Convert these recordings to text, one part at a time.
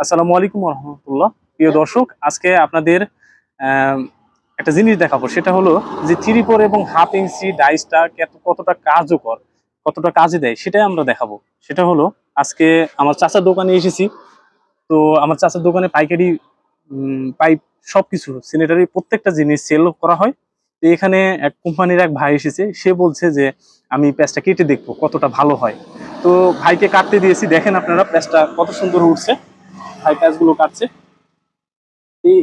আসসালামু আলাইকুম রহমতুল্লাহ প্রিয় দর্শক, আজকে আপনাদের একটা জিনিস দেখাবো। সেটা হলো যে থ্রি ফোর এবং হাফ ইঞ্চি ডাইসটা কত- কতটা কার্যকর, কতটা কাজে দেয়, সেটাই আমরা দেখাবো। সেটা হলো, আজকে আমার চাচার দোকানে এসেছি। তো আমার চাচার দোকানে পাইকারি পাইপ সব সবকিছু সিনেটারি প্রত্যেকটা জিনিস সেল করা হয়। তো এখানে এক কোম্পানির এক ভাই এসেছে, সে বলছে যে, আমি প্যাচটা কেটে দেখব কতটা ভালো হয়। তো ভাইকে কাটতে দিয়েছি। দেখেন আপনারা প্যাচটা কত সুন্দর উঠছে। ভাই প্যাচগুলো কাটছে।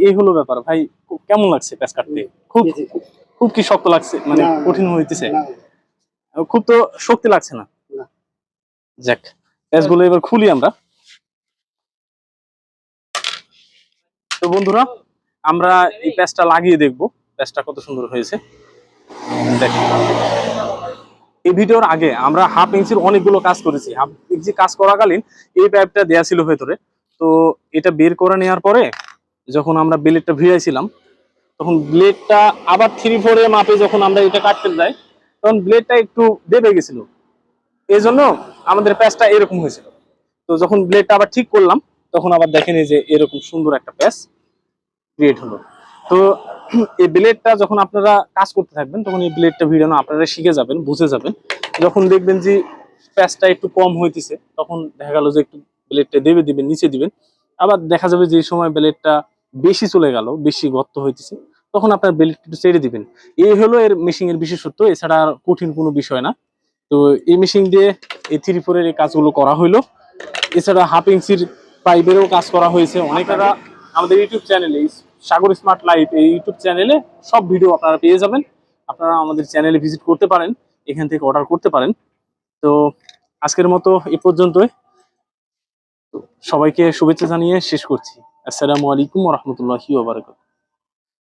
এই হলো ব্যাপার। ভাই কেমন লাগছে প্যাচ কাটতে? খুব খুব কি শক্ত লাগছে? মানে। কঠিন হইতেছে খুব তো শক্তি লাগছে না? না। যাক প্যাচগুলো এবার খুলি আমরা। তো বন্ধুরা আমরা এই প্যাচটা লাগিয়ে দেখব। প্যাচটা কত সুন্দর হয়েছে। দেখেন এই ভিডিওর আগে আমরা হাফ ইঞ্চির অনেকগুলো কাজ করেছি। হাফ ইঞ্চি কাজ করাকালীন এই পাইপটা দেয়া ছিল ভেতরে। তো এটা বের করে নেওয়ার পরে যখন আমরা ব্লেডটা ভিড়াইছিলাম, তখন ব্লেডটা আবার থ্রি ফোর মাপে যখন আমরা এটা কাটতে যাই, তখন ব্লেডটা একটু দেবে গেছিল। এই জন্য আমাদের প্যাচটা এরকম হয়েছিল। তো যখন ব্লেডটা আবার ঠিক করলাম, তখন আবার দেখেন যে এরকম সুন্দর একটা প্যাচ ক্রিয়েট হলো। তো এই ব্লেডটা যখন আপনারা কাজ করতে থাকবেন, তখন এই ব্লেডটা ভিড়ানো আপনারা শিখে যাবেন, বুঝে যাবেন। যখন দেখবেন যে প্যাচটা একটু কম হইতেছে, তখন দেখা গেল যে একটু ব্লেডটা দেবে দিবেন নিচে দিবেন। আবার দেখা যাবে যে সময় ব্লেডটা বেশি চলে গেল, বেশি গর্ত হইতেছে, তখন আপনার ব্লেড একটু ছেড়ে দিবেন। এই হলো এর মেশিং এর বিশেষত্ব, এছাড়া আর কঠিন কোনো বিষয় না। তো এই মেশিন দিয়ে এই থ্রি ফোরের এই কাজগুলো করা হইল। এছাড়া হাফ ইঞ্চির পাইপেরও কাজ করা হয়েছে। অনেকেরা আমাদের ইউটিউব চ্যানেলে, সাগর স্মার্ট লাইফ এই ইউটিউব চ্যানেলে সব ভিডিও আপনারা পেয়ে যাবেন। আপনারা আমাদের চ্যানেলে ভিজিট করতে পারেন, এখান থেকে অর্ডার করতে পারেন। তো আজকের মতো এ পর্যন্তই। সবাইকে শুভেচ্ছা জানিয়ে শেষ করছি। আসসালামু আলাইকুম রহমতুল্লাহি ওবরাকাতুহু